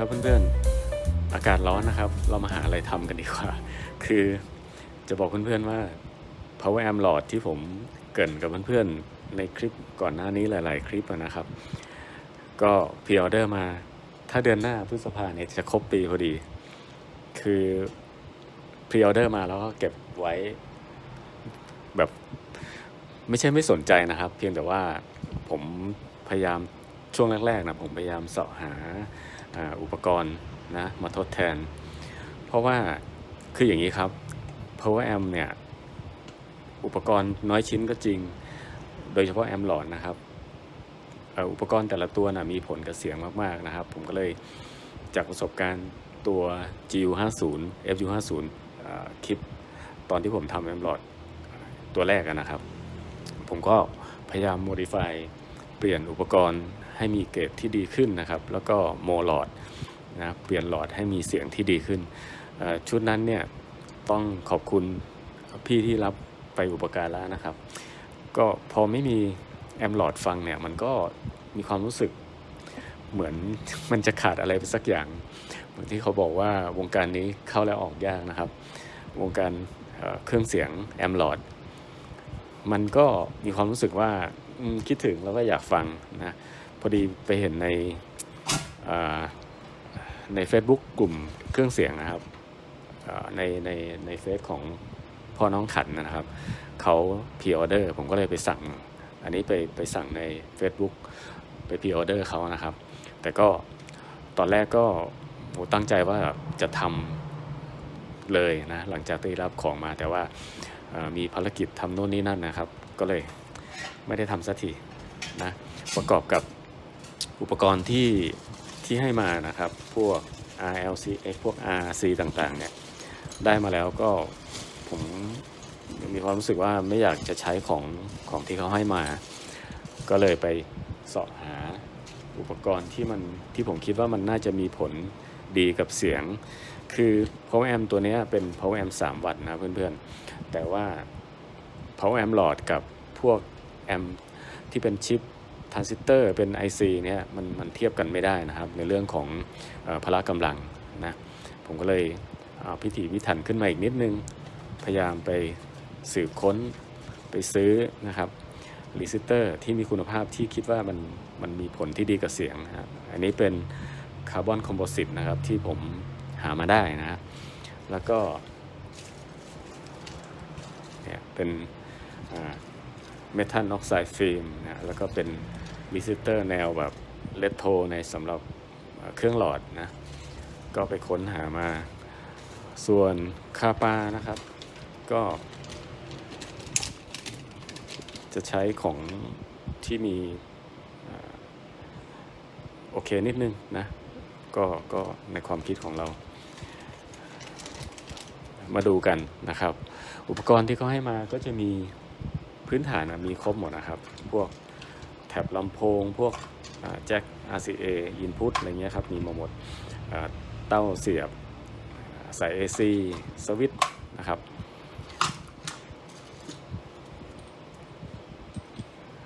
ครับเพื่อนๆ อากาศร้อนนะครับ เรามาหาอะไรทำกันดีกว่า คือจะบอกเพื่อนๆว่า power amp หลอดที่ผมเกินกับเพื่อนๆ ในคลิปก่อนหน้านี้หลาย ๆ คลิปนะครับ ก็พ r ออเดอร์มา ถ้าเดือนหน้าพฤษภาเนี่ยจะครบปีพอดี คือพ r ออเดอร์มาแล้วก็เก็บไว้แบบไม่ใช่ไม่สนใจนะครับ เพียงแต่ว่าผมพยายามช่วงแรกๆนะผมพยายามเสาะหา อุปกรณ์นะมาทดแทน เพราะว่าคืออย่างนี้ครับ power amp เนี่ยอุปกรณ์น้อยชิ้นก็จริง โดยเฉพาะแอมหลอดนะครับอุปกรณ์แต่ละตัวนะมีผลกับเสียงมาก ๆ นะครับ ผมก็เลยจากประสบการณ์ตัว GU50 FU50 อ่าคลิปตอนที่ผมทำแอมหลอดตัวแรกนะครับ ผมก็พยายาม modify เปลี่ยนอุปกรณ์ ให้มีเกรดที่ดีขึ้นนะครับ แล้วก็โมหลอดนะเปลี่ยนหลอดให้มีเสียงที่ดีขึ้น ชุดนั้นเนี่ยต้องขอบคุณพี่ที่รับไปอุปการะนะครับ ก็พอไม่มีแอมหลอดฟังเนี่ยมันก็มีความรู้สึกเหมือนมันจะขาดอะไรไปสักอย่าง เหมือนที่เขาบอกว่าวงการนี้เข้าแล้วออกยากนะครับ วงการเเครื่องเสียงแอมหลอดมันก็มีความรู้สึกว่าคิดถึงแล้วก็อยากฟังนะ พอดีไปเห็นในใน Facebook กลุ่มเครื่องเสียงนะครับในในในเฟซของพ่อน้องขันนะครับเขาพ r ออเดอร์ผมก็เลยไปสั่ง อันนี้ไปไปสั่งใน Facebook ไปพ r ออเดอร์เขานะครับ แต่ก็ตอนแรกก็โหตั้งใจว่าจะทำเลยนะหลังจากได้รับของมาแต่ว่ามีภารกิจทำโน่นนี่นั่นนะครับ ก็เลยไม่ได้ทำสักทีนะประกอบกับ อุปกรณ์ที่ที่ให้มานะครับ พวก RLC พวก RC ต่างๆเนี่ยได้มาแล้วก็ผมมีความรู้สึกว่าไม่อยากจะใช้ของของที่เขาให้มา ก็เลยไปเสาะหาอุปกรณ์ที่มันที่ผมคิดว่ามันน่าจะมีผลดีกับเสียง คือ power amp ตัวนี้เป็น power amp 3 วัตต์นะเพื่อนๆ แต่ว่า power amp หลอดกับพวกแอมที่เป็นชิป ทรานซิสเตอร์เป็น IC เนี่ยมันมันเทียบกันไม่ได้นะครับในเรื่องของออพละกำลังนะผมก็เลยเอาพิถีพิถันขึ้นมาอีกนิดนึง พยายามไปสืบค้นไปซื้อนะครับรีซิสเตอร์ที่มีคุณภาพที่คิดว่ามันมันมีผลที่ดีกับเสียงนะครับอันนี้เป็นคาร์บอนคอมโพสิตนะครับที่ผมหามาได้นะแล้วก็เนี่ยเป็นเมทัลออกไซด์ฟิล์มนะแล้วก็เป็น วิซิเตอร์แนวแบบเลตโทในสำหรับเครื่องหลอดนะ ก็ไปค้นหามา ส่วนคาปานะครับ ก็ จะใช้ของที่มีโอเคนิดนึงนะ ก็ก็ในความคิดของเรา มาดูกันนะครับ อุปกรณ์ที่เขาให้มาก็จะมีพื้นฐานนะมีครบหมดนะครับ พวก แท็บลำโพง พวกแจ็ค RCA input อะไรเงี้ยครับ มีมาหมดเต้าเสียบสาย AC สวิตช์นะครับ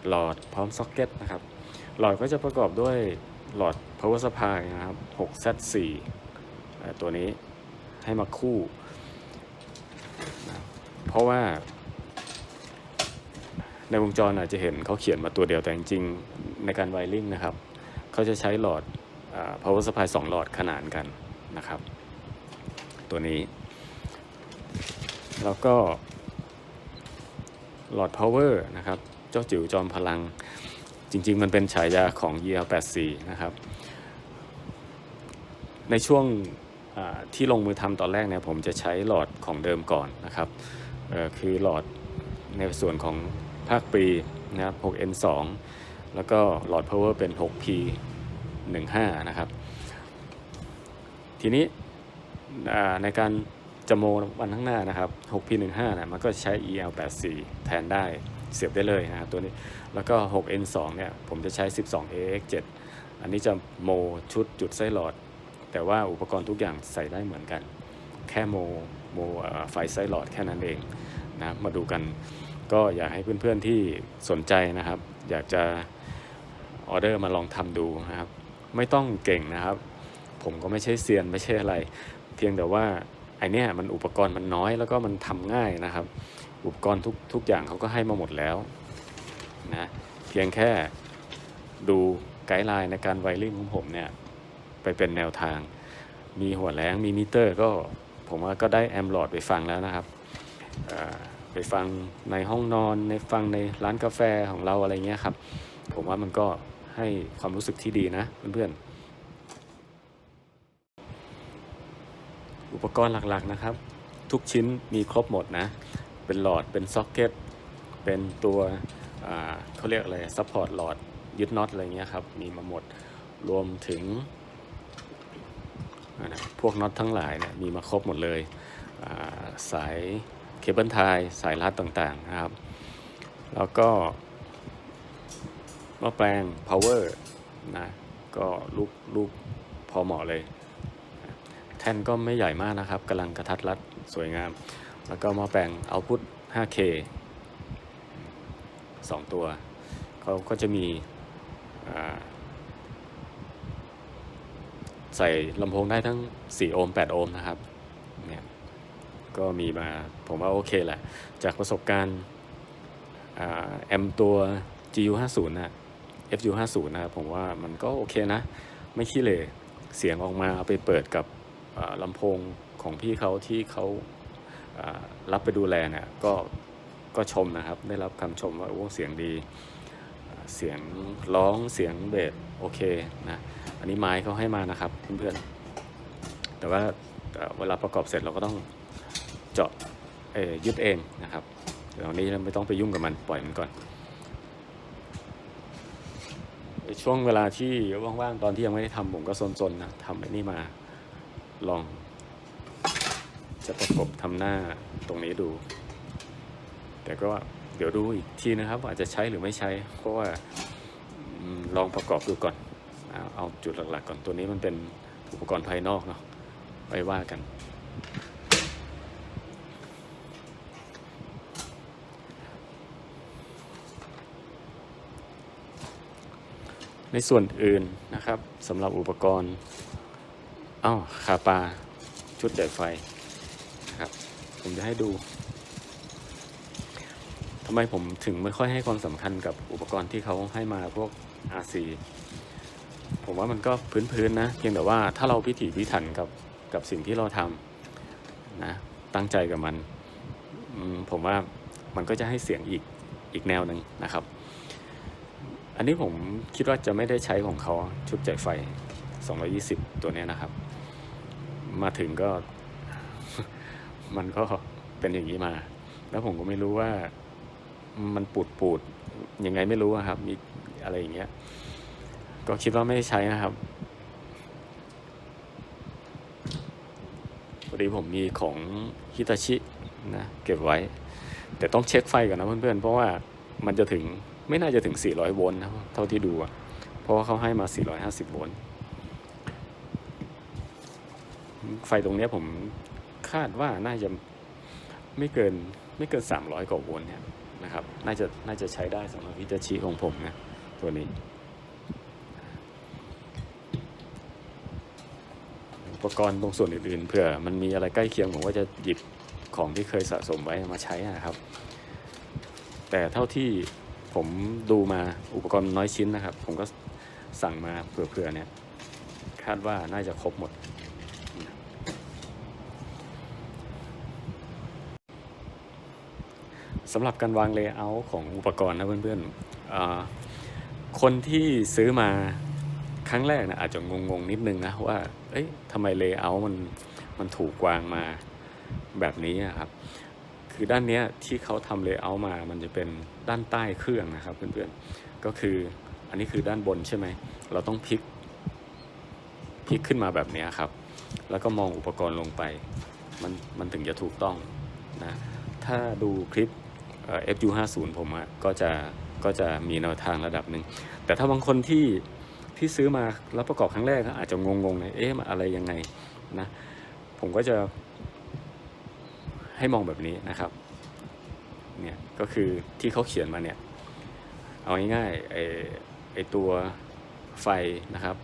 หลอดพร้อมซ็อกเก็ตนะครับ หลอดก็จะประกอบด้วยหลอด power supply นะครับ 6Z4 อ่ตัวนี้ให้มาคู่ เพราะว่า ในวงจรอาจจะเห็นเขาเขียนมาตัวเดียวแต่จริงๆในการไวริ่งนะครับเขาจะใช้หลอดอ่า power supply 2 หลอดขนานกันนะครับ ตัวนี้ แล้วก็ หลอด power นะครับ เจ้าจิ๋วจอมพลัง จริง ๆ มันเป็นฉายาของ EL84 นะครับ ในช่วงที่ลงมือทำตอนแรกเนี่ยผมจะใช้หลอดของเดิมก่อนนะครับคือหลอดในส่วนของ ภาคปีนะครับ 6N2 แล้วก็หลอด power เป็น 6P15 นะครับ ทีนี้ในการจะโมวันข้างหน้านะครับ 6P15 นะมันก็ใช้ EL84 แทนได้เสียบได้เลยนะครับตัวนี้ แล้วก็ 6N2 เนี่ยผมจะใช้ 12AX7 อันนี้จะโมชุดจุดไส้หลอด แต่ว่าอุปกรณ์ทุกอย่างใส่ได้เหมือนกัน แค่โมโมไฟไส้หลอดแค่นั้นเองนะมาดูกัน ก็อยากให้เพื่อนๆที่สนใจนะครับ อยากจะออเดอร์มาลองทำดูนะครับ ไม่ต้องเก่งนะครับ ผมก็ไม่ใช่เซียนไม่ใช่อะไร เพียงแต่ว่าไอเนี้ยมันอุปกรณ์มันน้อยแล้วก็มันทำง่ายนะครับ อุปกรณ์ทุกทุกอย่างเขาก็ให้มาหมดแล้วนะเพียงแค่ดูไกด์ไลน์ในการไวริ่งของผมเนี่ยไปเป็นแนวทาง มีหัวแรงมีมิเตอร์ก็ผมว่าก็ได้แอมลอดไปฟังแล้วนะครับ ไปฟังในห้องนอน ในฟังในร้านกาแฟของเราอะไรเงี้ยครับ ผมว่ามันก็ให้ความรู้สึกที่ดีนะเพื่อนๆ อุปกรณ์หลักๆนะครับ ทุกชิ้นมีครบหมดนะ เป็นหลอดเป็นซ็อกเก็ตเป็นตัวเขาเรียกอะไรซัพพอร์ตหลอดยึดน็อตอะไรเงี้ยครับ มีมาหมดรวมถึงพวกน็อตทั้งหลายเนี่ยมีมาครบหมดเลยสาย เคเบิลไทยสายรัดต่างๆนะครับ แล้วก็หม้อแปลง power นะก็ลูกลูกพอเหมาะเลย แท่นก็ไม่ใหญ่มากนะครับกำลังกระทัดรัดสวยงาม แล้วก็หม้อแปลงเอาพุท 5K 2 ตัวเขาก็จะมีใส่ลำโพงได้ทั้ง 4 โอห์ม 8 โอห์มนะครับ ก็มีมาผมว่าโอเคแหละ จากประสบการณ์อ่าแอมตัว GU50 นะ FU50 นะครับผมว่ามันก็โอเคนะ ไม่ขี้เหร่เสียงออกมาเอาไปเปิดกับลำโพงของพี่เขาที่เขารับไปดูแลเนี่ยก็ก็ชมนะครับ ได้รับคำชมว่าโอ้เสียงดี เสียงร้องเสียงเบสโอเคนะ อันนี้ไม้เขาให้มานะครับเพื่อนๆแต่ว่าเวลาประกอบเสร็จเราก็ต้อง เจาะเอยึดเองนะครับเดี๋ยวนี้เราไม่ต้องไปยุ่งกับมันปล่อยมันก่อนช่วงเวลาที่ว่างๆตอนที่ยังไม่ได้ทำผมก็ซนๆนะทำไอ้นี่มาลอง จะประกบทำหน้าตรงนี้ดู แต่ก็เดี๋ยวดูอีกทีนะครับ อาจจะใช้หรือไม่ใช้ เพราะว่าลองประกอบดูก่อน เอาจุดหลักๆก่อนตัวนี้มันเป็นอุปกรณ์ภายนอกเนาะไปว่ากัน ในส่วนอื่นนะครับสำหรับอุปกรณ์อ้าวคาปาชุดใหญ่ไฟนะครับผมจะให้ดูทำไมผมถึงไม่ค่อยให้ความสำคัญกับอุปกรณ์ที่เขาให้มาพวก RC ผมว่ามันก็พื้นๆนะ เพียงแต่ว่าถ้าเราพิถีพิถันกับกับสิ่งที่เราทำนะตั้งใจกับมัน ผมว่ามันก็จะให้เสียงอีกอีกแนวหนึ่งนะครับ อันนี้ผมคิดว่าจะไม่ได้ใช้ของเขาชุดจ่ายไฟ 220 ตัวนี้นะครับ มาถึงก็ มันก็เป็นอย่างนี้มา แล้วผมก็ไม่รู้ว่ามันปูดปูดยังไงไม่รู้ครับ มีอะไรอย่างเงี้ย ก็คิดว่าไม่ได้ใช้นะครับพอดีผมมีของฮิตาชินะเก็บไว้ แต่ต้องเช็คไฟก่อนนะเพื่อนๆ เพราะว่ามันจะถึง ไม่น่าจะถึง 400 โวลต์นะเท่าที่ดูอะเพราะว่าเขาให้มา 450 โวลต์ ไฟตรงนี้ผมคาดว่าน่าจะไม่เกินไม่เกิน 300 กว่าโวลต์เนี่ยนะครับ น่าจะน่าจะใช้ได้สำหรับวิจชิของผมนะตัวนี้ อุปกรณ์ตรงส่วนอื่นๆเผื่อมันมีอะไรใกล้เคียงผมก็จะหยิบของที่เคยสะสมไว้มาใช้นะครับ แต่เท่าที่ ผมดูมาอุปกรณ์น้อยชิ้นนะครับ ผมก็สั่งมาเผื่อๆเนี่ย คาดว่าน่าจะครบหมด สำหรับการวางเลเยอร์ของอุปกรณ์นะเพื่อนๆอ่าคนที่ซื้อมาครั้งแรกนะอาจจะงงๆนิดนึงนะว่า เอ้ยทำไมเลเยอร์มันมันถูกวางมาแบบนี้ครับ คือด้านเนี้ยที่เขาทำเลเยอร์มา มันจะเป็นด้านใต้เครื่องนะครับเพื่อนๆ ก็คืออันนี้คือด้านบนใช่ไหม เราต้องพลิกพลิกขึ้นมาแบบนี้ครับ แล้วก็มองอุปกรณ์ลงไป มันมันถึงจะถูกต้องนะ ถ้าดูคลิป FU50 ผมอะก็จะก็จะมีแนวทางระดับหนึ่ง แต่ถ้าบางคนที่ที่ซื้อมาแล้วประกอบครั้งแรกก็อาจจะงงๆเลยเอ๊ะมันอะไรยังไงนะ ผมก็จะ ให้มองแบบนี้นะครับเนี่ยก็คือที่เขาเขียนมาเนี่ยเอาง่ายๆไอไอตัวไฟนะครับ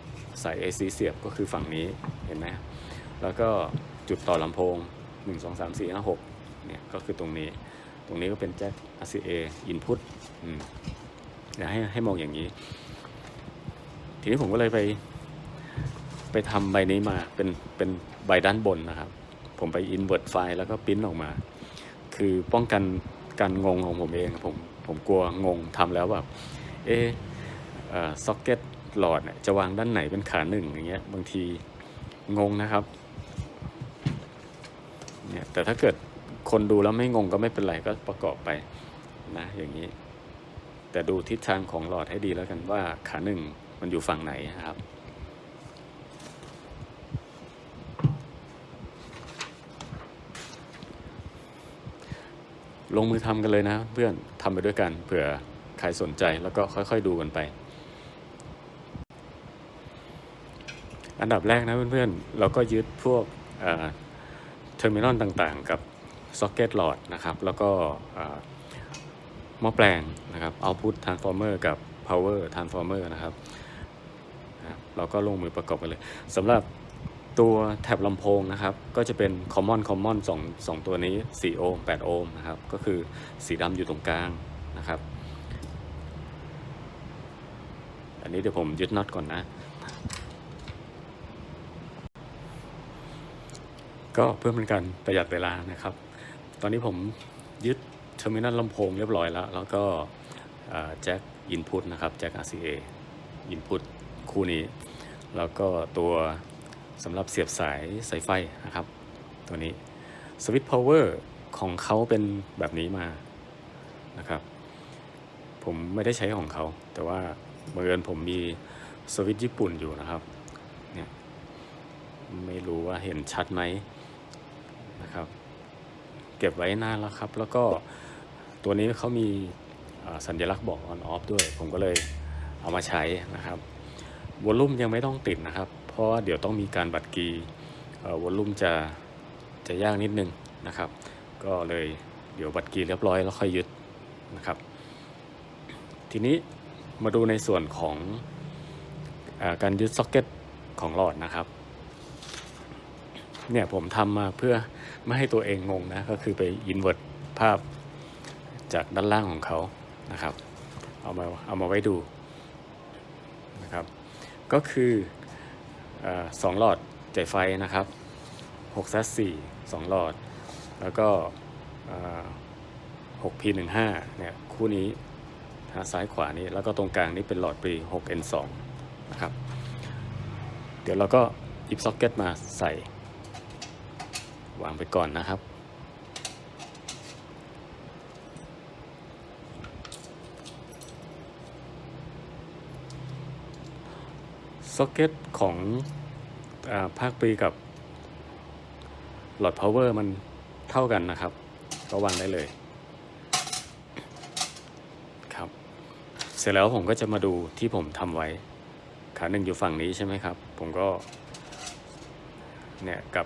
สาย AC เสียบก็คือฝั่งนี้เห็นไหมแล้วก็จุดต่อลำโพง 1 2 3 4 5 6เนี่ยก็คือตรงนี้ ตรงนี้ก็เป็นแจ็ค RCA input อืมเดี๋ยวให้ให้มองอย่างนี้ ทีนี้ผมก็เลยไป ไปทำใบนี้มาเป็นเป็นใบด้านบนนะครับ ผมไป invert ไฟล์แล้วก็ปริ้นออกมา คือป้องกันการงงของผมเองผมผมกลัวงงทำแล้วแบบเอะซ็อกเก็ตหลอดเนี่ยจะวางด้านไหนเป็นขาหนึ่งอย่างเงี้ยบางทีงงนะครับเนี่ยแต่ถ้าเกิดคนดูแล้วไม่งงก็ไม่เป็นไรก็ประกอบไปนะอย่างนี้ แต่ดูทิศทางของหลอดให้ดีแล้วกันว่าขาหนึ่งมันอยู่ฝั่งไหนครับ ลงมือทำกันเลยนะ เพื่อนทำไปด้วยกันเผื่อใครสนใจแล้วก็ค่อยๆดูกันไป อันดับแรกนะเพื่อนๆ เราก็ยึดพวกเทอร์มินอลต่างๆ กับซ็อกเก็ตหลอดนะครับ แล้วก็เอ่อหม้อแปลงนะครับ Output Transformer กับ Power Transformer นะครับนะครับเราก็ลงมือประกอบกันเลยสำหรับ ตัวแท็บลำโพงนะครับ ก็จะเป็น Common Common 2 2ตัวนี้ 4 โอห์ม8 โอห์มนะครับ ก็คือสีดำอยู่ตรงกลางนะครับ อันนี้เดี๋ยวผมยึดน็อตก่อนนะ ก็เพื่อเป็นการประหยัดเวลานะครับ ตอนนี้ผมยึดเทอร์มินัลลำโพงเรียบร้อยแล้ว แล้วก็แจ็คอินพุตนะครับแจ็ค RCA อินพุตคู่นี้ แล้วก็ตัว สำหรับเสียบสายสายไฟนะครับ ตัวนี้สวิตช์พาวเวอร์ของเขาเป็นแบบนี้มานะครับ ผมไม่ได้ใช้ของเขา แต่ว่าบังเอิญผมมีสวิตช์ญี่ปุ่นอยู่นะครับเนี่ยไม่รู้ว่าเห็นชัดไหมนะครับ เก็บไว้นานแล้วครับ แล้วก็ตัวนี้เขามีสัญลักษณ์บอก on off ด้วย ผมก็เลยเอามาใช้นะครับวอลลุ่มยังไม่ต้องติดนะครับ ราะว่าเดี๋ยวต้องมีการบัตรกีวอลลุ่มจะจะยากนิดนึงนะครับ ก็เลยเดี๋ยวบัตรกีเรียบร้อยแล้วค่อยยึดนะครับ ทีนี้มาดูในส่วนของอการยึดซ็อกเก็ตของหลอดนะครับเนี่ยผมทำมาเพื่อไม่ให้ตัวเองงงนะก็คือไปอินเว r ร์ตภาพจากด้านล่างของเขานะครับ เอามาเอามาไว้ดูนะครับ ก็คือ สองหลอดจ่ายไฟนะครับ6 z 4 2 หลอด แล้วก็6 p 1 5เนี่ยคู่นี้ทางซ้ายขวานี้ แล้วก็ตรงกลางนี้เป็นหลอดปี6 n 2นะครับ เดี๋ยวเราก็อิบซ็อกเก็ตมาใส่ วางไปก่อนนะครับ ซ็อกเก็ตของอภาคปีกับหลอด power มันเท่ากันนะครับ ก็วางได้เลยครับ เสร็จแล้วผมก็จะมาดูที่ผมทำไว้ ขาหนึ่งอยู่ฝั่งนี้ใช่ไหมครับ ผมก็ เนี่ยกับ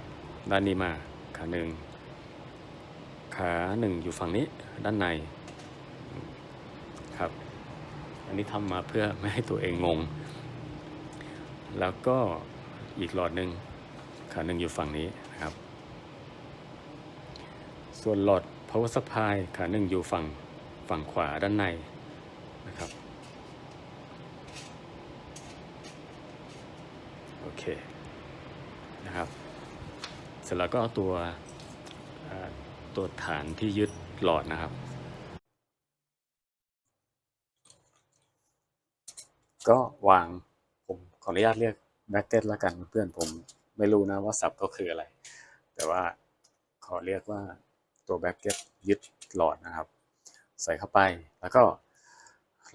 ด้านนี้มา ขาหนึ่งขาหนึ่งอยู่ฝั่งนี้ด้านในครับ อันนี้ทำมาเพื่อไม่ให้ตัวเองงง แล้วก็อีกหลอดหนึ่งขาหนึ่งอยู่ฝั่งนี้นะครับ ส่วนหลอด power supply ขาหนึ่งอยู่ฝั่งฝั่งขวาด้านในนะครับ โอเค นะครับ เสร็จแล้วก็เอาตัวตัวฐานที่ยึดหลอดนะครับ ก็วาง ขออนุญาตเรียกแบ็กเก็ตล้วกันเพื่อนผมไม่รู้นะว่าศัพท์ก็คืออะไร แต่ว่าขอเรียกว่าตัวแบ็กเก็ตยึดหลอดนะครับ ใส่เข้าไปแล้วก็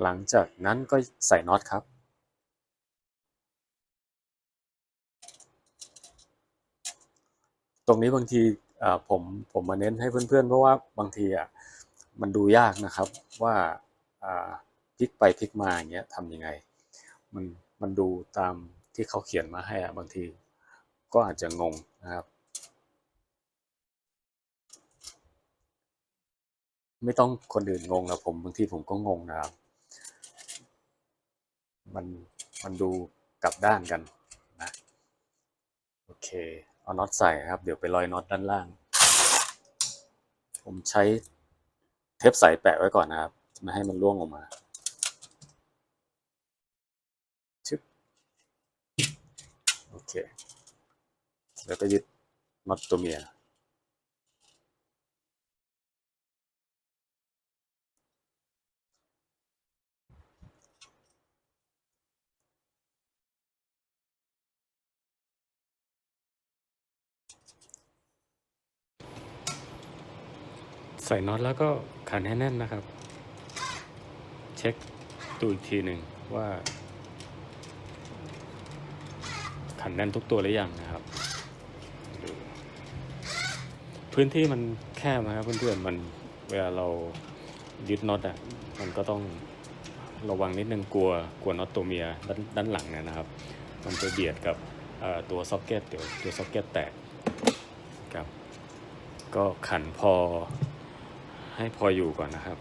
หลังจากนั้นก็ใส่น็อตครับ ตรงนี้บางทีผมผมมาเน้นให้เพื่อนๆ เพราะว่าบางทีอะมันดูยากนะครับว่าพลิกไปพลิกมาอย่างเงี้ยทำยังไง มัน มันดูตามที่เขาเขียนมาให้อะบางที ก็อาจจะงงนะครับ ไม่ต้องคนอื่นงงนะผมบางทีผมก็งงนะครับ มันมันดูกลับด้านกันนะโอเค เอาน็อตใส่ครับ เดี๋ยวไปลอยน็อตด้านล่าง ผมใช้เทปใสแปะไว้ก่อนนะครับไม่ให้มันร่วงออกมาชึบโอ เค แล้วก็ยึดน็อตตัวเมีย ใส่น็อตแล้วก็ขันให้แน่นนะครับ เช็คดูอีกทีหนึ่งว่า ขันแน่นทุกตัวหรือยังนะครับ พื้นที่มันแคบนะครับเพื่อนๆมันเวลาเรายึดน็อตอะมันก็ต้องระวังนิดนึงกลัวกลัวน็อตตัวเมียด้านด้านหลังเนี่ยนะครับ มันจะเบียดกับตัวซ็อกเก็ตเดี๋ยวตัวซ็อกเก็ตแตกครับ ก็ขันพอให้พออยู่ก่อนนะครับ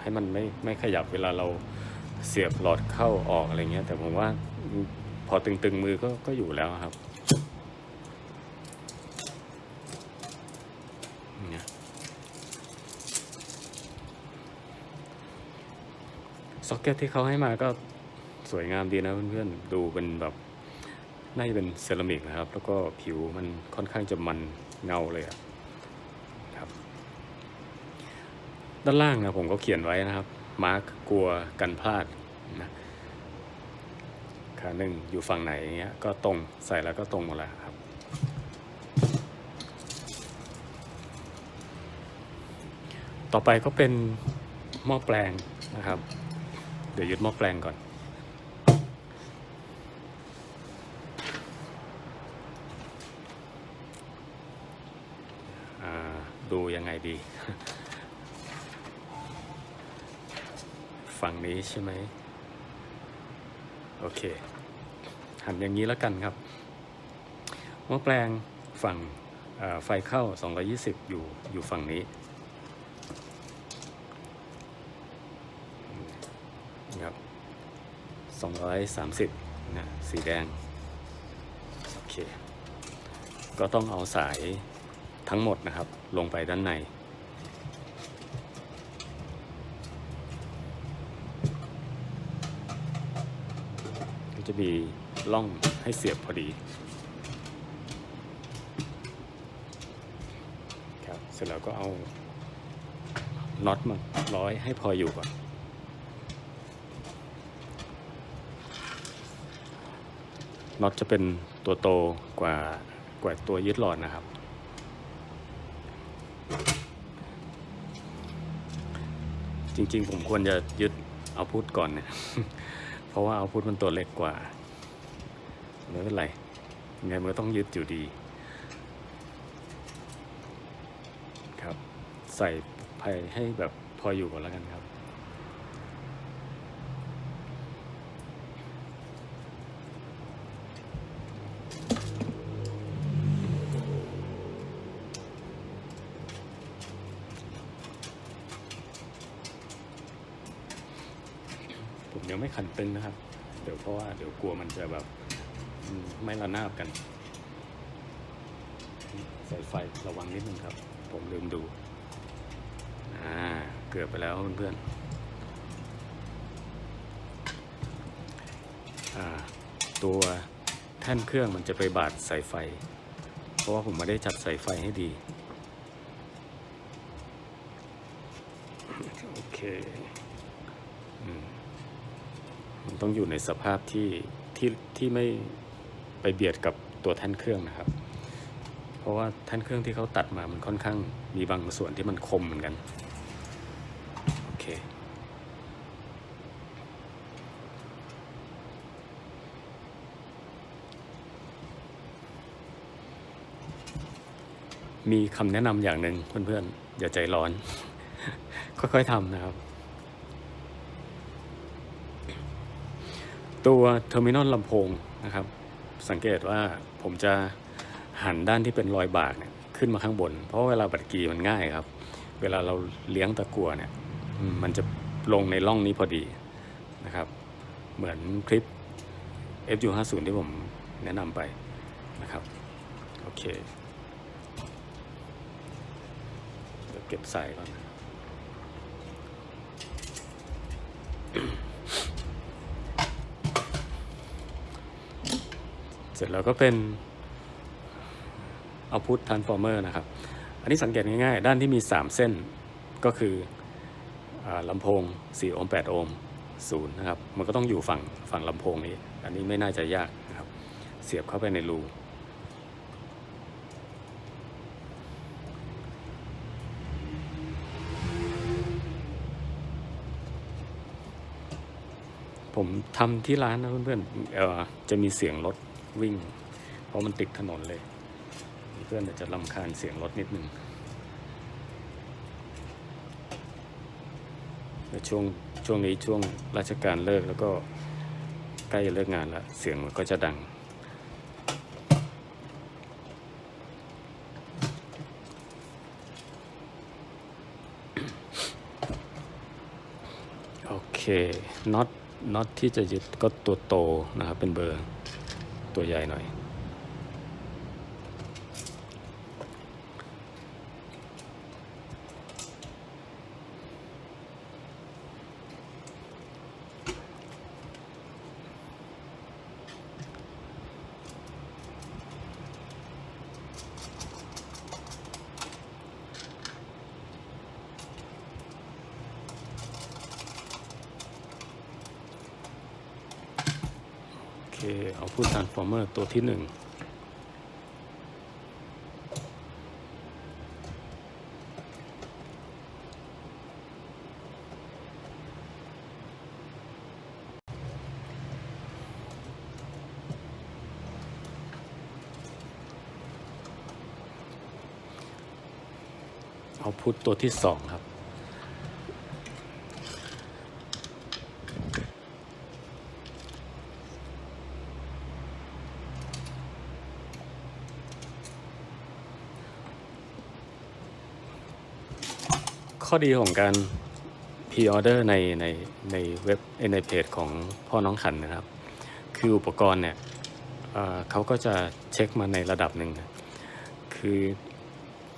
ให้มันไม่ไม่ขยับเวลาเราเสียบหลอดเข้าออกอะไรเงี้ยแต่ผมว่า อตึงๆมือก็ก็อยู่แล้วครับซ็อกเก็ตที่เขาให้มาก็สวยงามดีนะเพื่อนๆ ดูเป็นแบบน่าจะเป็นเซรามิกนะครับ แล้วก็ผิวมันค่อนข้างจะมันเงาเลยครับ ด้านล่างนะผมก็เขียนไว้นะครับ มาร์กกลัวกันพลาดนะ ขาหนึ่งอยู่ฝั่งไหนอย่างเงี้ยก็ตรงใส่แล้วก็ตรงหมดแล้วครับ ต่อไปก็เป็นหม้อแปลงนะครับ เดี๋ยวยึดหม้อแปลงก่อนอดูยังไงดี ฝั่งนี้ใช่ไหม โอเค หันอย่างนี้แล้วกันครับหม้อแปลงฝั่งไฟเข้า 220 อยู่อยู่ฝั่งนี้นะครับ230นะสีแดง โอเค ก็ต้องเอาสายทั้งหมดนะครับ ลงไปด้านใน จะมีร่องให้เสียบพอดีครับเสร็จแล้วก็เอาน็อตมาร้อยให้พออยู่ก่อนน็อตจะเป็นตัวโตกว่ากว่าตัวยึดหลอดนะครับ จริงๆ ผมควรจะยึดเอาพุทก่อนเนี่ย เพราะว่าเอาพุทมันตัวเล็กกว่าไม่เป็นไรยังไงมันก็ต้องยึดอยู่ดีครับ ใส่ภายให้แบบพออยู่ก่อนแล้วกันครับ ไม่ขันตึงนะครับ เดี๋ยวเพราะว่าเดี๋ยวกลัวมันจะแบบไม่ระนาบกันใส่ไฟระวังนิดนึงครับ ผมลืมดู อ่า เกือบไปแล้วเพื่อนๆอ่าตัวแท่นเครื่องมันจะไปบาดสายไฟ เพราะว่าผมไม่ได้จัดสายไฟให้ดี โอเคอืม มัน ต้องอยู่ในสภาพที่ที่ที่ไม่ไปเบียดกับตัวแท่นเครื่องนะครับ เพราะว่าแท่นเครื่องที่เขาตัดมามันค่อนข้างมีบางส่วนที่มันคมเหมือนกันโอเคมีคำแนะนำอย่างหนึ่งเพื่อนๆ อย่าใจร้อน ค่อยๆทำนะครับ ตัวเทอร์มินอลลำโพงนะครับ สังเกตว่าผมจะหันด้านที่เป็นรอยบากเนี่ยขึ้นมาข้างบน เพราะเวลาบัดกีมันง่ายครับ เวลาเราเลี้ยงตะกั่วเนี่ยมันจะลงในร่องนี้พอดีนะครับ เหมือนคลิป FU50 ที่ผมแนะนำไปนะครับ โอเคเก็บใสายก่อน เสร็จแล้วก็เป็น output transformer นะครับ อันนี้สังเกตง่ายๆ ด้านที่มี 3 เส้นก็คืออลำโพง 4 โอห์ม 8 โอห์ม 0 นะครับ มันก็ต้องอยู่ฝั่งฝั่งลำโพงนี้ อันนี้ไม่น่าจะยากนะครับ เสียบเข้าไปในรูผมทำที่ร้านนะเพื่อนๆจะมีเสียงรถ วิ่ง เพราะมันติดถนนเลย เพื่อนอาจจะลำคาญเสียงรถนิดนึงแต่ช่วงช่วงนี้ช่วงราชการเลิกแล้วก็ใกล้จะเลิกงานแล้วเสียงมันก็จะดังโอเคน็อตน็อตที่จะยึดก็ตัวโตนะครับเป็นเบอร์ ตัวใหญ่หน่อย โอเคเอาพูด transformer ตัวที่หนึ่งเอาพุทตัวที่สองครับ ข้อดีของการพ r ออเดอร์ในในในเว็บในเพจของพ่อน้องขันนะครับ คืออุปกรณ์เนี่ยเเขาก็จะเช็คมาในระดับหนึ่ง คือ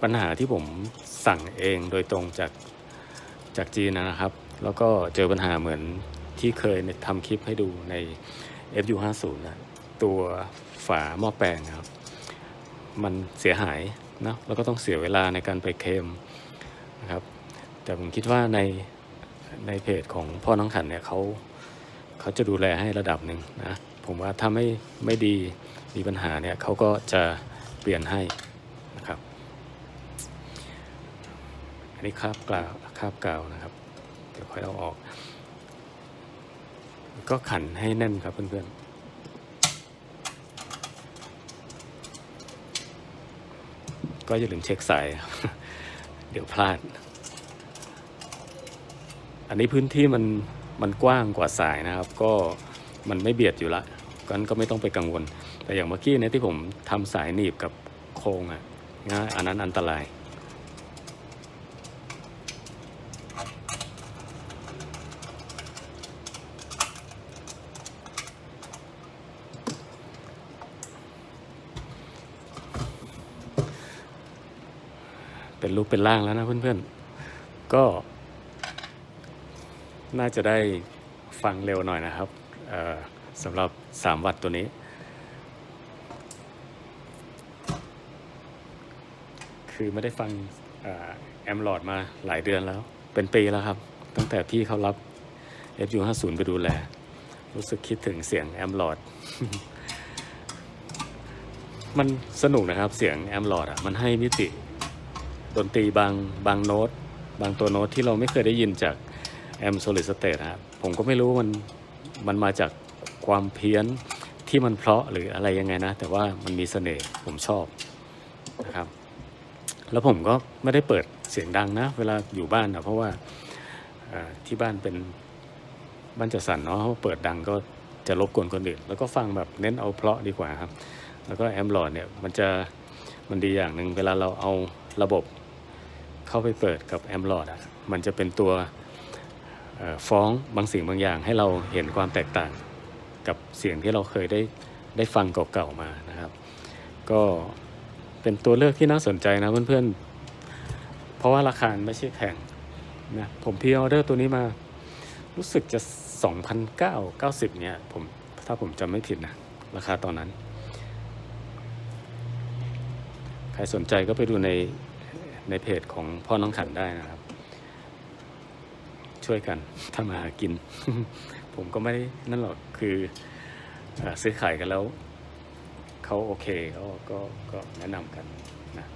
ปัญหาที่ผมสั่งเองโดยตรงจากจากจีนนะครับ แล้วก็เจอปัญหาเหมือนที่เคยทำคลิปให้ดูใน FU50 นะตัวฝาหม้อแปลงครับ มันเสียหายนะแล้วก็ต้องเสียเวลาในการไปเคลมนะครับ แต่ผมคิดว่าในในเพจของพ่อน้องขันเนี่ยเขาเขาจะดูแลให้ระดับหนึ่งนะผมว่าถ้าไม่ไม่ดีมีปัญหาเนี่ยเขาก็จะเปลี่ยนให้นะครับ อันนี้คาบกาวคาบกาวนะครับ เดี๋ยวค่อยเอาออก ก็ขันให้แน่นครับเพื่อนๆก็อย่าลืมเช็คสาย เดี๋ยวพลาด อันนี้พื้นที่มันมันกว้างกว่าสายนะครับ ก็มันไม่เบียดอยู่ละกันก็ไม่ต้องไปกังวล แต่อย่างเมื่อกี้เนี่ยที่ผมทำสายหนีบกับโครงอะง่ายอันนั้นอันตราย เป็นรูปเป็นร่างแล้วนะเพื่อนๆก็ น่าจะได้ฟังเร็วหน่อยนะครับสำหรับ 3 วัตต์ตัวนี้ คือไม่ได้ฟังแอมลอดมาหลายเดือนแล้ว เป็นปีแล้วครับ ตั้งแต่พี่เขารับ FU50 ไปดูแล รู้สึกคิดถึงเสียงแอมลอดมันสนุกนะครับเสียงแอมลอดอะมันให้มิติดนตรีบางบางโน้ต บางตัวโน้ตที่เราไม่เคยได้ยินจาก แอมโซลิดสเตทครับผมก็ไม่รู้มันมันมาจากความเพี้ยนที่มันเพราะหรืออะไรยังไงนะ แต่ว่ามันมีเสน่ห์ผมชอบนะครับ แล้วผมก็ไม่ได้เปิดเสียงดังนะ เวลาอยู่บ้านนะเพราะว่าที่บ้านเป็นบ้านจัดสรรเนาะเปิดดังก็จะรบกวนคนอื่น แล้วก็ฟังแบบเน้นเอาเพราะดีกว่าครับ แล้วก็แอมหลอดเนี่ยมันจะมันดีอย่างหนึ่งเวลาเราเอาระบบเข้าไปเปิดกับแอมหลอดอะมันจะเป็นตัว ฟ้องบางสิ่งบางอย่างให้เราเห็นความแตกต่างกับเสียงที่เราเคยได้ได้ฟังเก่าๆมานะครับ ก็เป็นตัวเลือกที่น่าสนใจนะเพื่อนๆ เพราะว่าราคาไม่ใช่แพงนะผมพีออเดอร์ตัวนี้มารู้สึกจะ 2,990เนี่ยผมถ้าผมจำไม่ผิดนะ ราคาตอนนั้น ใครสนใจก็ไปดูในในเพจของพ่อน้องขันได้นะครับ ช่วยกันทำมาหากิน ผมก็ไม่ได้นั่นหรอกคือซื้อขายกันแล้วเขาโอเคก็ก็ก็แนะนำกันนะ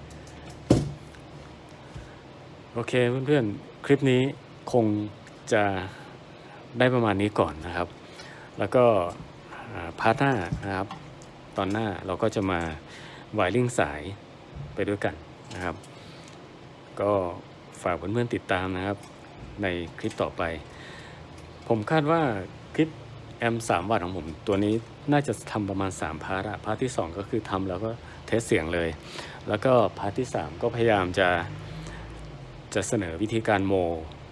โอเคเพื่อนๆ คลิปนี้คงจะได้ประมาณนี้ก่อนนะครับ แล้วก็พาร์ทหน้านะครับ ตอนหน้าเราก็จะมาไวริ่งสายไปด้วยกันนะครับ ก็ฝากเพื่อนๆติดตามนะครับ ในคลิปต่อไป ผมคาดว่าคลิปแอม3วัตต์ของผมตัวนี้น่าจะทำประมาณ 3 พาร์ทอะพาร์ทที่ 2 ก็คือทำแล้วก็เทสเสียงเลย แล้วก็พาร์ทที่ 3 ก็พยายามจะจะเสนอวิธีการโม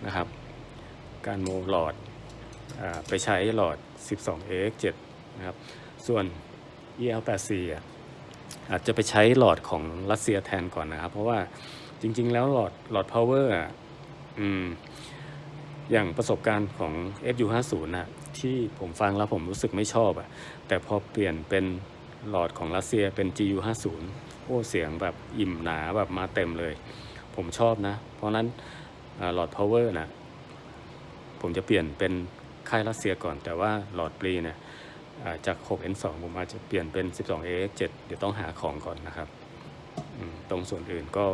นะครับ การโมหลอดอาไปใช้หลอด 12AX7 นะครับ ส่วน EL84 อะอาจจะไปใช้หลอดของรัสเซียแทนก่อนนะครับ เพราะว่าจริง ๆ แล้วหลอดหลอด power อะอืม อย่างประสบการณ์ของ FU50 น่ะที่ผมฟังแล้วผมรู้สึกไม่ชอบอะแต่พอเปลี่ยนเป็นหลอดของรัสเซียเป็น GU50 โอ้เสียงแบบอิ่มหนาแบบมาเต็มเลย ผมชอบนะ เพราะนั้นหลอด power น่ะผมจะเปลี่ยนเป็นค่ายรัสเซียก่อน แต่ว่าหลอดปรีเนี่ยอ่าจาก 6N2 ผมอาจจะเปลี่ยนเป็น 12AX7 เดี๋ยวต้องหาของก่อนนะครับ ตรงส่วนอื่นก็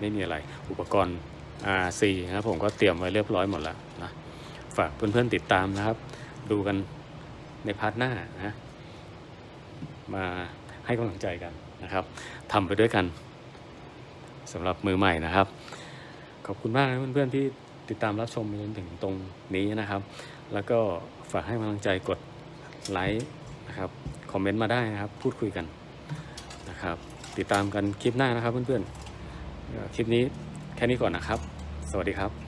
ไม่มีอะไรอุปกรณ์ RC นะครับผมก็เตรียมไว้เรียบร้อยหมดแล้วนะฝากเพื่อนๆติดตามนะครับ ดูกันในพาร์ทหน้านะมาให้กำลังใจกันนะครับทำไปด้วยกันสำหรับมือใหม่นะครับ ขอบคุณมากนะเพื่อนๆที่ติดตามรับชมจนถึงตรงนี้นะครับ แล้วก็ฝากให้กำลังใจกดไลค์นะครับคอมเมนต์มาได้นะครับ พูดคุยกันนะครับ ติดตามกันคลิปหน้านะครับเพื่อนๆคลิปนี้แค่นี้ก่อนนะครับ สวัสดีครับ